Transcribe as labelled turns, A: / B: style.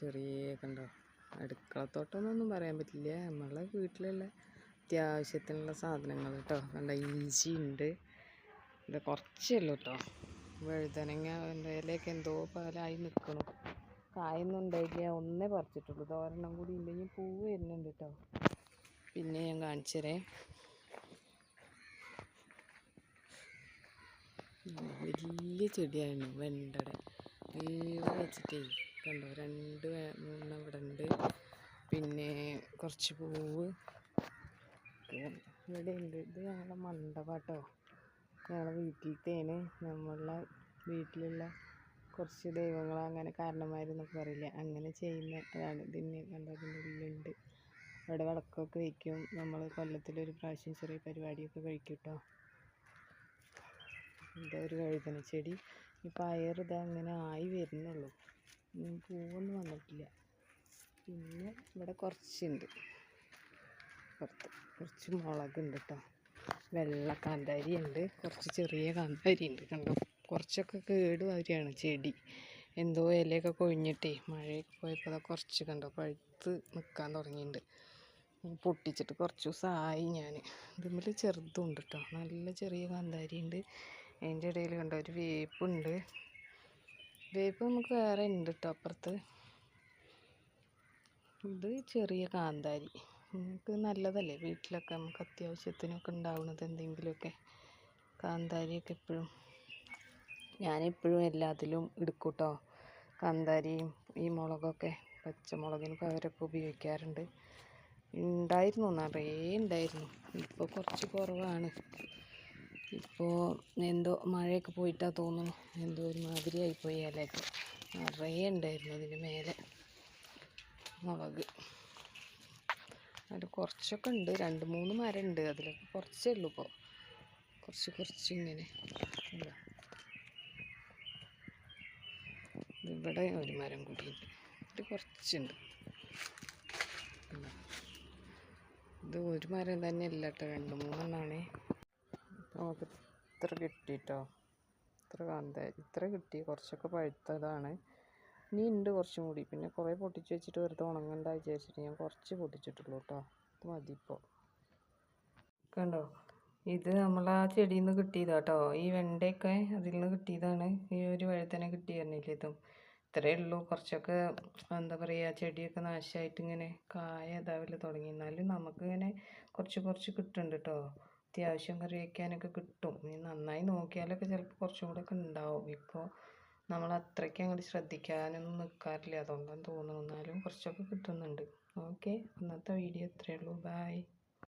A: ചെറിയ കണ്ടോ അടുക്കളത്തോട്ടമൊന്നും പറയാൻ പറ്റില്ല. നമ്മളെ വീട്ടിലുള്ള അത്യാവശ്യത്തിനുള്ള സാധനങ്ങൾ കേട്ടോ. കണ്ട ഇഞ്ചി ഉണ്ട്. ഇത് കുറച്ചേ ഉള്ളൂ കേട്ടോ. വഴുതനങ്ങ ഇലയൊക്കെ എന്തോ പാലായി നിൽക്കണം കായൊന്നും ഉണ്ടായില്ല ഒന്നേ പറിച്ചിട്ടുള്ളൂ. തോരണം കൂടി ഉണ്ടെങ്കിൽ പൂവ് വരുന്നുണ്ട് കേട്ടോ. പിന്നെ ഞാൻ കാണിച്ചു തരേ. വലിയ ചെടിയായിരുന്നു വെണ്ടയുടെ വെച്ചിട്ടേ കണ്ടോ? രണ്ട് മൂന്നെണ്ണം ഇവിടെ ഉണ്ട്. പിന്നെ കുറച്ച് പൂവ്. ഇവിടെ ഉണ്ട്. ഇത് ഞങ്ങളുടെ മണ്ഡപാട്ടോ. ഞങ്ങളെ വീട്ടിലത്തേന്. നമ്മളെ വീട്ടിലുള്ള കുറച്ച് ദൈവങ്ങൾ അങ്ങനെ കാരണന്മാരെന്നൊക്കെ പറയില്ലേ? അങ്ങനെ ചെയ്യുന്ന അതാണ് ഇതിന് കണ്ടോ? ഇതിന്റെ ഉള്ളിലുണ്ട്. അവിടെ വിളക്കൊക്കെ വയ്ക്കും നമ്മൾ കൊല്ലത്തിലൊരു പ്രാവശ്യം ചെറിയ പരിപാടിയൊക്കെ കഴിക്കും കേട്ടോ ഇതൊരു വഴുതന ചെടി. ഈ പയർ ഇതാ അങ്ങനെ ആയി വരുന്നുള്ളൂ. പൂവൊന്നും വന്നിട്ടില്ല. പിന്നെ ഇവിടെ കുറച്ചുണ്ട്. പുറത്ത് കുറച്ച് മുളകുണ്ട് കേട്ടോ വെള്ള കാന്താരി ഉണ്ട് കുറച്ച് ചെറിയ കാന്താരി ഉണ്ട് കണ്ടോ? കുറച്ചൊക്കെ കേട് വരികയാണ് ചെടി. എന്തോ ഇലയൊക്കെ കൊഴിഞ്ഞിട്ടേ മഴയൊക്കെ പോയപ്പോൾ കുറച്ച് കണ്ടോ? പഴുത്ത് നിൽക്കാൻ തുടങ്ങിയിട്ടുണ്ട് പൊട്ടിച്ചിട്ട് കുറച്ച് ദിവസമായി ഞാൻ ഇതിൽ ചെറുതും ഉണ്ട് കേട്ടോ നല്ല ചെറിയ കാന്താരി ഉണ്ട് അതിന്റെ ഇടയിൽ കണ്ടോ ഒരു വേപ്പുണ്ട്. വേപ്പ് നമുക്ക് വേറെ ഉണ്ട് കേട്ടോ അപ്പുറത്ത്. ഇത് ചെറിയ കാന്താരി. നമുക്ക് നല്ലതല്ലേ വീട്ടിലൊക്കെ നമുക്ക് അത്യാവശ്യത്തിനൊക്കെ ഉണ്ടാവുന്നത് എന്തെങ്കിലുമൊക്കെ കാന്താരിയൊക്കെ എപ്പോഴും. ഞാനെപ്പോഴും എല്ലാത്തിലും എടുക്കും കേട്ടോ കാന്താരിയും ഈ മുളകൊക്കെ പച്ചമുളകിന് പകരമൊക്കെ ഉപയോഗിക്കാറുണ്ട്. ഉണ്ടായിരുന്നു നിറയെ ഉണ്ടായിരുന്നു. ഇപ്പോൾ കുറച്ച് കുറവാണ്. ഇപ്പോൾ എന്തോ മഴയൊക്കെ പോയിട്ടാ തോന്നുന്നു. എന്തോ ഒരു ആയിപ്പോയി ഇലയൊക്കെ. നിറയെ ഉണ്ടായിരുന്നു അതിന്റെ മേലെ. മുളക്. അതിൽ കുറച്ചൊക്കെ ഉണ്ട്. രണ്ട് മൂന്ന് മരം ഉണ്ട് അതിലൊക്കെ കുറച്ചേ ഉള്ളൂ ഇപ്പോൾ കുറച്ച് കുറച്ച് ഇങ്ങനെ. ഇവിടെ ഒരു മരം കൂടിയുണ്ട് ഇത് കുറച്ചുണ്ട്. ഇതാ. ഒരു മരം തന്നെ ഇല്ല കേട്ടോ. രണ്ട് മൂന്നെണ്ണാണേ. നമുക്ക് ഇത്ര കിട്ടിട്ടോ? ഇത്ര കാന്ത ഇത്ര കിട്ടി. കുറച്ചൊക്കെ പഴുത്തതാണ്. ഇനി ഉണ്ട് കുറച്ചും കൂടി. പിന്നെ കുറേ പൊട്ടിച്ച് വെച്ചിട്ട് വെറുതെ ഉണങ്ങണ്ട വിചാരിച്ചിട്ട് ഞാൻ കുറച്ച് പൊട്ടിച്ചിട്ടുള്ളൂ കേട്ടോ ഇത് മതി ഇപ്പോൾ കണ്ടോ? ഇത് നമ്മൾ ആ ചെടിയിൽ നിന്ന് കിട്ടിയതാ കേട്ടോ ഈ വെണ്ടയൊക്കെ അതിൽ നിന്ന് കിട്ടിയതാണ്. ഈ ഒരു വഴുതന കിട്ടിയിരുന്നില്ല ഇതും. ഇത്രയേ ഉള്ളൂ. കുറച്ചൊക്കെ എന്താ പറയുക ചെടിയൊക്കെ നാശമായിട്ട് ഇങ്ങനെ കായ ഇതാവൽ തുടങ്ങി. എന്നാലും നമുക്കിങ്ങനെ കുറച്ച് കുറച്ച് കിട്ടുന്നുണ്ട് കേട്ടോ അത്യാവശ്യം കറി വയ്ക്കാനൊക്കെ കിട്ടും. ഇനി നന്നായി നോക്കിയാലൊക്കെ ചിലപ്പോൾ കുറച്ചും കൂടെ ഒക്കെ ഉണ്ടാവും. ഇപ്പോൾ നമ്മൾ അത്രയ്ക്ക് അങ്ങോട്ട് ശ്രദ്ധിക്കാനൊന്നും നിൽക്കാറില്ല അതുകൊണ്ടാണ് തോന്നുന്നു. എന്നാലും കുറച്ചൊക്കെ കിട്ടുന്നുണ്ട്. ഓക്കെ ഇന്നത്തെ വീഡിയോ ഇത്രയേ ഉള്ളൂ. ബായ്